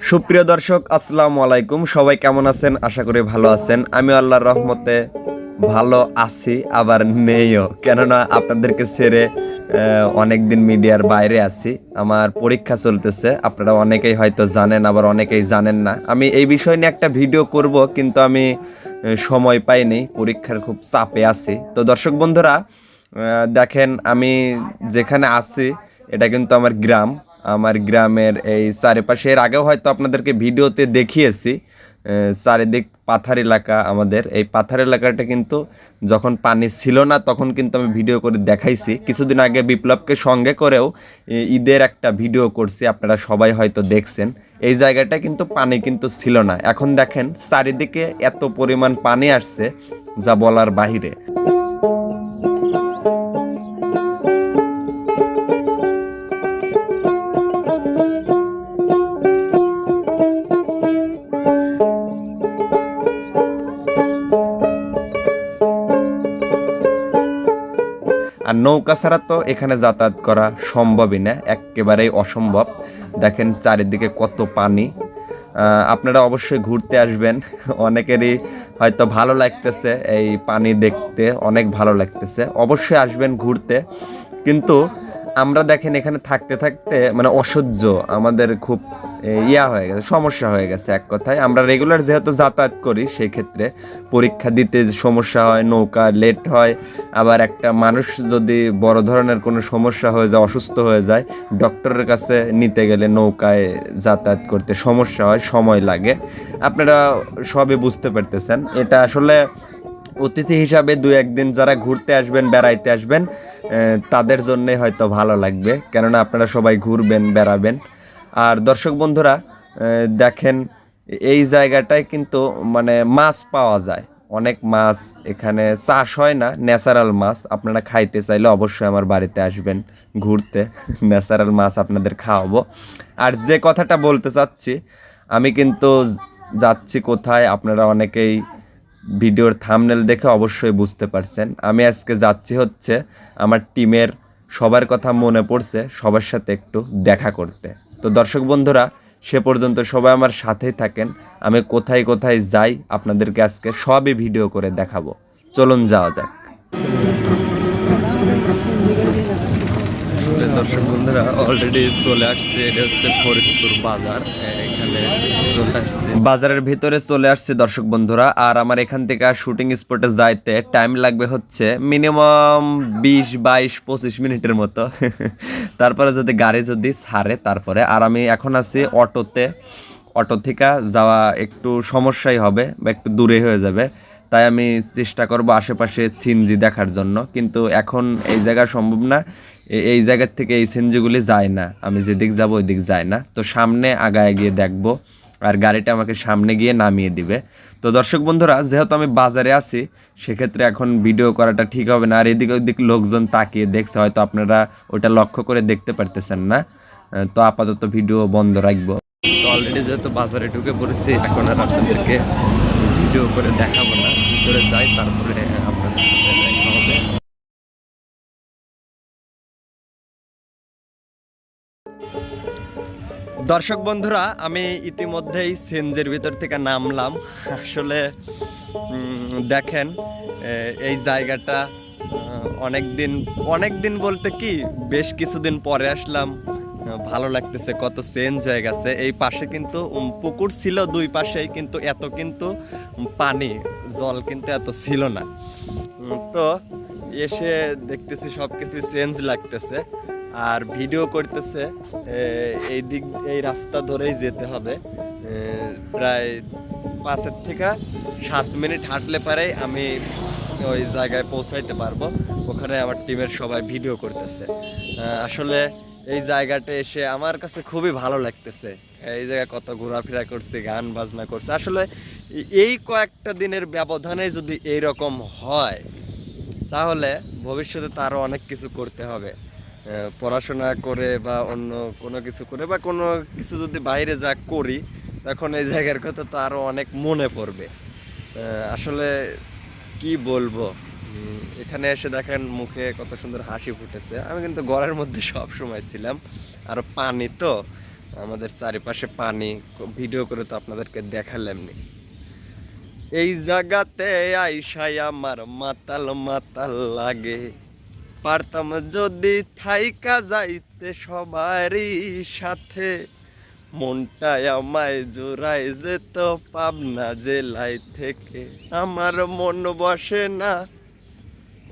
সুপ্রিয় দর্শক, আসসালামু আলাইকুম। সবাই কেমন আছেন? আশা করি ভালো আছেন। আমি আল্লাহর রহমতে ভালো আছি, আবার নেইও কেননা আপনাদেরকে ছেড়ে অনেক দিন মিডিয়ার বাইরে আছি। আমার পরীক্ষা চলতেছে। আপনারা অনেকেই হয়তো জানেন, আবার অনেকেই জানেন না। আমি এই বিষয় নিয়ে একটা ভিডিও করব, কিন্তু আমি সময় পাইনি। পরীক্ষার খুব চাপে আছি। তো দর্শক বন্ধুরা দেখেন, আমি যেখানে আছি, এটা কিন্তু আমার গ্রাম। আমার গ্রামের এই চারিপাশে। এর আগেও হয়তো আপনাদেরকে ভিডিওতে দেখিয়েছি চারিদিক পাথার এলাকা আমাদের। এই পাথার এলাকাটা কিন্তু যখন পানি ছিল না, তখন কিন্তু আমি ভিডিও করে দেখাইছি। কিছুদিন আগে বিপ্লবকে সঙ্গে করেও ঈদের একটা ভিডিও করছি, আপনারা সবাই হয়তো দেখছেন। এই জায়গাটা কিন্তু পানি কিন্তু ছিল না। এখন দেখেন, চারিদিকে এত পরিমাণ পানি আসছে, যা বলার বাহিরে। আর নৌকা ছাড়া তো এখানে যাতায়াত করা সম্ভবই না, একেবারেই অসম্ভব। দেখেন চারিদিকে কত পানি। আপনারা অবশ্যই ঘুরতে আসবেন। অনেকেরই হয়তো ভালো লাগতেছে এই পানি দেখতে, অনেক ভালো লাগতেছে। অবশ্যই আসবেন ঘুরতে। কিন্তু আমরা দেখেন এখানে থাকতে থাকতে মানে অসহ্য। আমাদের খুব ইয়া হয়ে গেছে, সমস্যা হয়ে গেছে এক কথায়। আমরা রেগুলার যেহেতু যাতায়াত করি সেই ক্ষেত্রে পরীক্ষা দিতে সমস্যা হয়, নৌকা লেট হয়। আবার একটা মানুষ যদি বড় ধরনের কোনো সমস্যা হয়ে যায়, অসুস্থ হয়ে যায় ডক্টরের কাছে নিতে গেলে নৌকায় যাতায়াত করতে সমস্যা হয়, সময় লাগে। আপনারা সবই বুঝতে পারতেছেন। এটা আসলে অতিথি হিসাবে দু একদিন যারা ঘুরতে আসবেন, বেড়াইতে আসবেন তাদের জন্যে হয়তো ভালো লাগবে। কেননা আপনারা সবাই ঘুরবেন, বেড়াবেন। আর দর্শক বন্ধুরা দেখেন, এই জায়গাটায় কিন্তু মানে মাছ পাওয়া যায়। অনেক মাছ এখানে চাষ হয় না, ন্যাচারাল মাছ। আপনারা খাইতে চাইলে অবশ্যই আমার বাড়িতে আসবেন, ঘুরতে। ন্যাচারাল মাছ আপনাদের খাওয়াবো। আর যে কথাটা বলতে চাচ্ছি, আমি কিন্তু যাচ্ছি কোথায়, আপনারা অনেকেই ভিডিওর থামনেল দেখে অবশ্যই বুঝতে পারছেন। আমি আজকে যাচ্ছি হচ্ছে আমার টিমের, সবার কথা মনে পড়ছে, সবার সাথে একটু দেখা করতে। তো দর্শক বন্ধুরা, সে পর্যন্ত সবাই আমার সাথেই থাকেন। আমি কোথায় কোথায় যাই আপনাদেরকে আজকে সবই ভিডিও করে দেখাবো। চলুন যাওয়া যাক। দর্শক বন্ধুরা অলরেডি চলে আসছে, এটা হচ্ছে ফরিদপুর বাজার এখানে চলে আসছে। বাজারের ভিতরে চলে আসছে দর্শক বন্ধুরা, আর আমার এখান থেকে শুটিং স্পটে যাইতে টাইম লাগবে হচ্ছে মিনিমাম বিশ, বাইশ, পঁচিশ মিনিটের মতো। তারপরে যদি গাড়ি যদি ছাড়ে, তারপরে, আর আমি এখন আছি অটোতে। অটো থেকে যাওয়া একটু সমস্যাই হবে, বা একটু দূরে হয়ে যাবে। তাই আমি চেষ্টা করব আশেপাশে সিনজি দেখার জন্য, কিন্তু এখন এই জায়গা সম্ভব না। এই জায়গার থেকে এই সিনজিগুলি যায় না। আমি যেদিক যাব ওই দিক যায় না। তো সামনে আগায় গিয়ে দেখব। আর গাড়িটা আমাকে সামনে গিয়ে নামিয়ে দিবে। তো দর্শক বন্ধুরা, যেহেতু আমি বাজারে আছি, সেক্ষেত্রে এখন ভিডিও করাটা ঠিক হবে না। আর এদিক ওদিক লোকজন তাকিয়ে দেখছে, হয়তো আপনারা ওটা লক্ষ্য করে দেখতে পারতেছেন না। তো আপাতত ভিডিও বন্ধ রাখব। তো অলরেডি যেহেতু বাজারে ঢুকে পড়েছি, এখন আর আপনাদেরকে ভিডিও করে দেখাবো না। ভিতরে যাই, তারপরে দর্শক বন্ধুরা, আমি ইতিমধ্যেই সেঞ্জের ভিতর থেকে নামলাম। আসলে দেখেন এই জায়গাটা অনেক দিন অনেক দিন বলতে কি, বেশ কিছুদিন পরে আসলাম। ভালো লাগতেছে কত চেঞ্জ হয়ে গেছে। এই পাশে কিন্তু পুকুর ছিল দুই পাশেই, কিন্তু এত কিন্তু পানি, জল কিন্তু এত ছিল না। তো, এসে দেখতেছি সব কিছু চেঞ্জ লাগতেছে। আর ভিডিও করতেছে এই দিক, এই রাস্তা ধরেই যেতে হবে। প্রায় পাঁচের থেকে সাত মিনিট হাঁটলে পারেই আমি ওই জায়গায় পৌঁছাইতে পারব। ওখানে আমার টিমের সবাই ভিডিও করতেছে। আসলে এই জায়গাটা এসে আমার কাছে খুবই ভালো লাগতেছে। এই জায়গায় কত ঘোরাফেরা করছে, গান বাজনা করছে। আসলে এই- কয়েকটা দিনের ব্যবধানে যদি এই রকম হয়, তাহলে ভবিষ্যতে তারও অনেক কিছু করতে হবে। পড়াশোনা করে বা অন্য কোনো কিছু করে বা কোনো কিছু যদি বাইরে যা করি, তখন এই জায়গার কথা তো আরও অনেক মনে পড়বে। আসলে কি বলব? এখানে এসে দেখেন মুখে কত সুন্দর হাসি ফুটেছে। আমি কিন্তু ঘরের মধ্যে সব সময় ছিলাম। আর পানি তো, আমাদের চারিপাশে পানি, ভিডিও করে তো আপনাদেরকে দেখালামনি এই জায়গাতে আইসাই আমার মাতাল মাতাল লাগে। পারতাম যদি থাইকা যাইতে সবারই সাথে। মনটা আমায় জোড়াই যেত পাবনা জেলায় থেকে। আমার মন বসে না।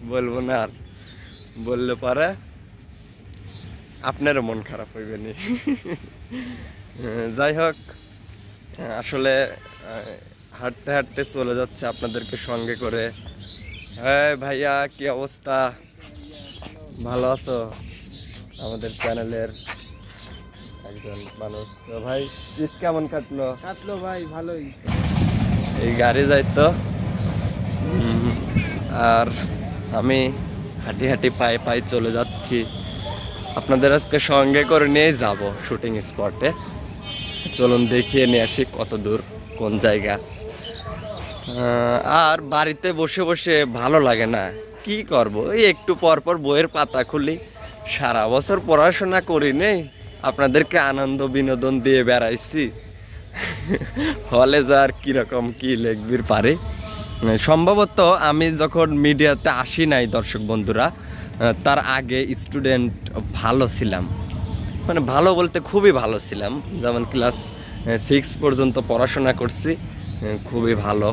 বলব না আর। বললে পারে। আপনারও মন খারাপ হইবে নি। যাই হোক, আসলে হাঁটতে হাঁটতে চলে যাচ্ছে আপনাদেরকে সঙ্গে করে। হ্যাঁ ভাইয়া, কি অবস্থা? ভালো আছো? আমাদের চ্যানেলের একজন মানুষ। তো ভাই ঈদ কেমন কাটলো? কাটলো ভাই ভালোই। এই গাড়ি যাইতো আর আমি হাঁটি হাঁটি পায়ে পায়ে চলে যাচ্ছি। আপনাদের আজকে সঙ্গে করে নিয়ে যাব শুটিং স্পটে। চলুন দেখিয়ে নিয়ে আসি কত দূর কোন জায়গা। আর বাড়িতে বসে বসে ভালো লাগে না। কি করব? এই একটু পর পর বইয়ের পাতা খুলি। সারা বছর পড়াশোনা করি নেই, আপনাদেরকে আনন্দ বিনোদন দিয়ে বেড়াইছি। হলে যার কীরকম কি লিখবির পারে। সম্ভবত আমি যখন মিডিয়াতে আসি নাই দর্শক বন্ধুরা তার আগে স্টুডেন্ট ভালো ছিলাম। মানে ভালো বলতে খুবই ভালো ছিলাম। যেমন ক্লাস সিক্স পর্যন্ত পড়াশোনা করছি খুবই ভালো।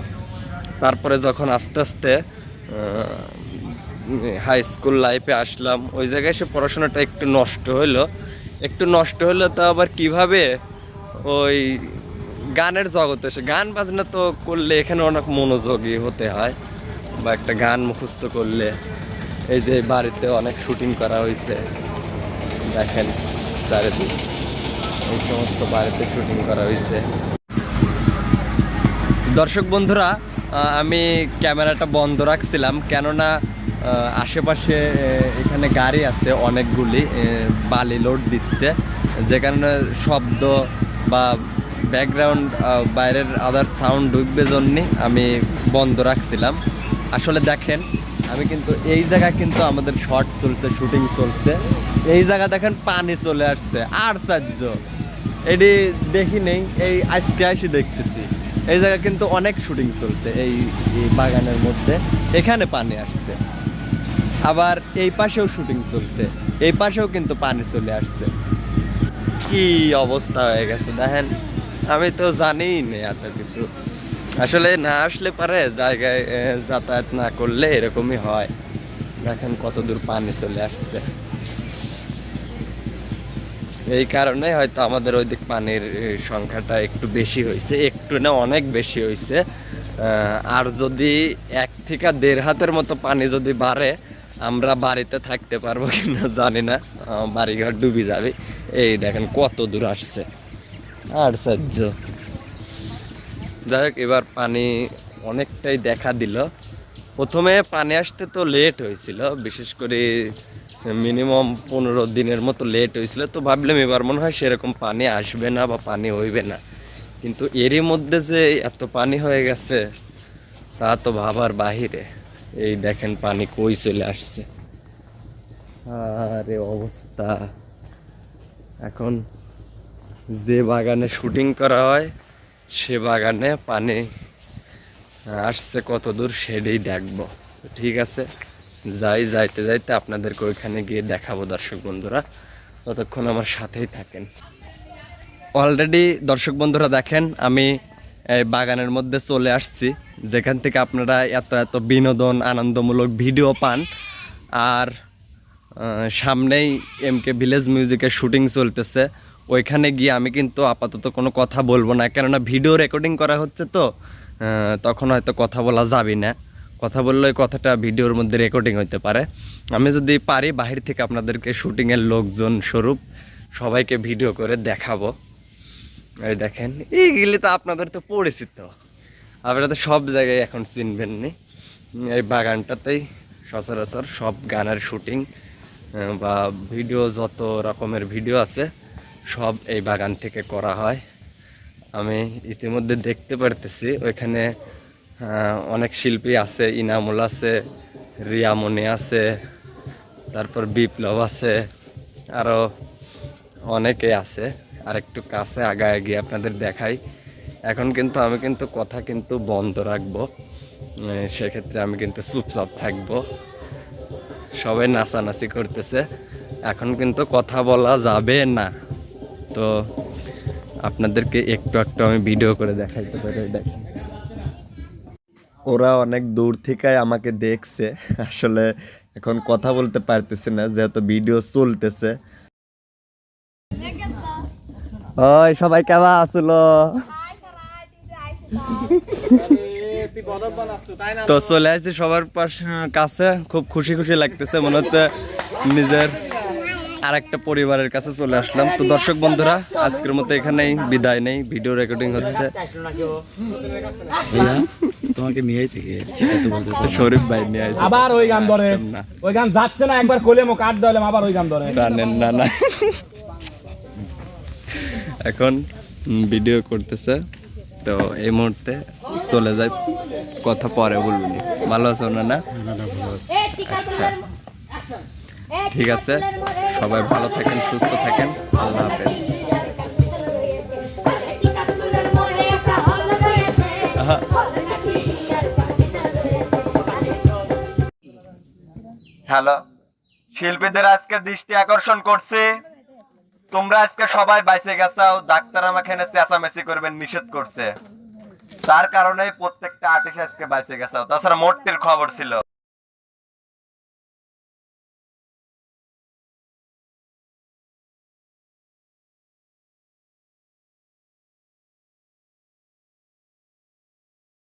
তারপরে যখন আস্তে আস্তে হাই স্কুল লাইফে আসলাম। ওই জায়গায় সে পড়াশোনাটা একটু নষ্ট হলো একটু নষ্ট হলো তা আবার কীভাবে ওই গানের জগতে এসে গান বাজনা তো করলে এখানে অনেক মনোযোগী হতে হয়, বা একটা গান মুখস্থ করলে। এই যে বাড়িতে অনেক শুটিং করা হয়েছে দেখেন চারিদিক। এই সমস্ত বাড়িতে শুটিং করা হয়েছে দর্শক বন্ধুরা আমি ক্যামেরাটা বন্ধ রাখছিলাম, কেননা আশেপাশে এখানে গাড়ি আছে অনেকগুলি বালি লোড দিচ্ছে, যে কারণে শব্দ বা ব্যাকগ্রাউন্ড বাইরের আদার সাউন্ড ঢুকবে জন্যে আমি বন্ধ রাখছিলাম। আসলে দেখেন, আমি কিন্তু এই জায়গায় কিন্তু আমাদের শর্ট চলছে শুটিং চলছে। এই জায়গা দেখেন পানি চলে আসছে, আর চার্য এটি দেখি নেই, এই আজকে আসি দেখতেছি। এই জায়গা কিন্তু অনেক শুটিং চলছে এই বাগানের মধ্যে। এখানে পানি আসছে। আবার এই পাশেও শুটিং চলছে, এই পাশেও কিন্তু পানি চলে আসছে। কি অবস্থা হয়ে গেছে দেখেন, আমি তো জানিই না এত কিছু। আসলে না আসলে পারে জায়গায় যাতায়াত না করলে এরকমই হয়। দেখেন কত দূর পানি চলে আসছে। এই কারণে হয়তো আমাদের ওই দিক পানির সংখ্যাটা একটু বেশি হয়েছে, একটু না অনেক বেশি হয়েছে। আর যদি এক থেকে দেড় হাতের মতো পানি যদি বাড়ে আমরা বাড়িতে থাকতে পারব কিনা জানি না। বাড়িঘর ডুবে যাবে। এই দেখেন কত দূর আসছে। আর সাহায্য যাই হোক, এবার পানি অনেকটাই দেখা দিল। প্রথমে পানি আসতে তো লেট হয়েছিল, বিশেষ করে মিনিমাম পনেরো দিনের মতো লেট হয়েছিল। তো ভাবলাম এবার মনে হয় সেরকম পানি আসবে না বা পানি হইবে না। কিন্তু এরই মধ্যে যে এত পানি হয়ে গেছে, তা তো ভাবার বাহিরে। এই দেখেন পানি কই চলে আসছে। আরে অবস্থা। এখন যে বাগানে শুটিং করা হয়, সে বাগানে পানি আসছে কত দূর সেটাই দেখব। ঠিক আছে, যাই, যাইতে যাইতে আপনাদেরকে ওইখানে গিয়ে দেখাবো দর্শক বন্ধুরা। ততক্ষণ আমার সাথেই থাকেন। অলরেডি দর্শক বন্ধুরা দেখেন, আমি বাগানের মধ্যে চলে আসছি, যেখান থেকে আপনারা এত এত বিনোদন, আনন্দমূলক ভিডিও পান। আর সামনেই এম কে ভিলেজ মিউজিকের শুটিং চলতেছে। ওইখানে গিয়ে আমি কিন্তু আপাতত কোনো কথা বলব না, কেননা ভিডিও রেকর্ডিং করা হচ্ছে তো তখন হয়তো কথা বলা যাবে না। কথা বললে কথাটা ভিডিওর মধ্যে রেকর্ডিং হতে পারে। আমি যদি পারি, বাহির থেকে আপনাদেরকে শুটিংয়ের লোকজন স্বরূপ সবাইকে ভিডিও করে দেখাবো। এই দেখেন এইগুলি তো আপনাদের তো পরিচিত। আপনারা তো সব জায়গায় এখন চিনবেন নি এই বাগানটাতেই সচরাচর সব গানের শুটিং বা ভিডিও যত রকমের ভিডিও আছে, সব এই বাগান থেকে করা হয়। আমি ইতিমধ্যে দেখতে পারতেছি, ওইখানে অনেক শিল্পী আছে, ইনামুল আছে, রিয়ামণি আছে, তারপর বিপ্লব আছে আরও অনেকে আছে। আর একটু কাছে আগায় গিয়ে আপনাদের দেখাই। এখন কিন্তু আমি কিন্তু কথা কিন্তু বন্ধ রাখব। সেক্ষেত্রে আমি কিন্তু চুপচাপ থাকব। সবাই নাচানাচি করতেছে। এখন কিন্তু কথা বলা যাবে না। তো আপনাদেরকে একটু একটু আমি ভিডিও করে দেখাইতে পারি ওরা অনেক দূর থেকে আমাকে দেখছে। আসলে এখন কথা বলতে পারতেছে না, যেহেতু ভিডিও চলতেছে। ওই সবাই কেমন আসলো তো চলে আসছি সবার পাশে কাছে। খুব খুশি খুশি লাগতেছে মনে হচ্ছে নিজের আর একটা পরিবারের কাছে চলে আসলাম। তো দর্শক বন্ধুরা আজকের মতো এখানেই বিদায় নেই। ভিডিও রেকর্ডিং হচ্ছে। তোমাকে নিয়ে থেকে শরীফ ভাই নিয়ে আসছে আবার ওই গান ধরে। না। ওই গান যাচ্ছে না একবার কোলে মো কাট দিলাম আবার ওই গান ধরে। প্রাণের নানা এখন ভিডিও করতেছে। তো এই মুহূর্তে চলে যায় কথা পরে বলবি ভালো আছো নানা আচ্ছা। ঠিক আছে, সবাই ভালো থাকেন, সুস্থ থাকেন। আল্লাহ হাফেজ। হ্যালো, শিল্পীদের আজকে দৃষ্টি আকর্ষণ করছে। তোমরা আজকে সবাই বাইসে গেছাও ডাক্তার আমাকে এনে চেঁচামেচি করবেন, নিষেধ করছে। তার কারণে প্রত্যেকটা আর্টিস্ট আজকে বাইসে গেছাও তাছাড়া মোটটির খবর ছিল।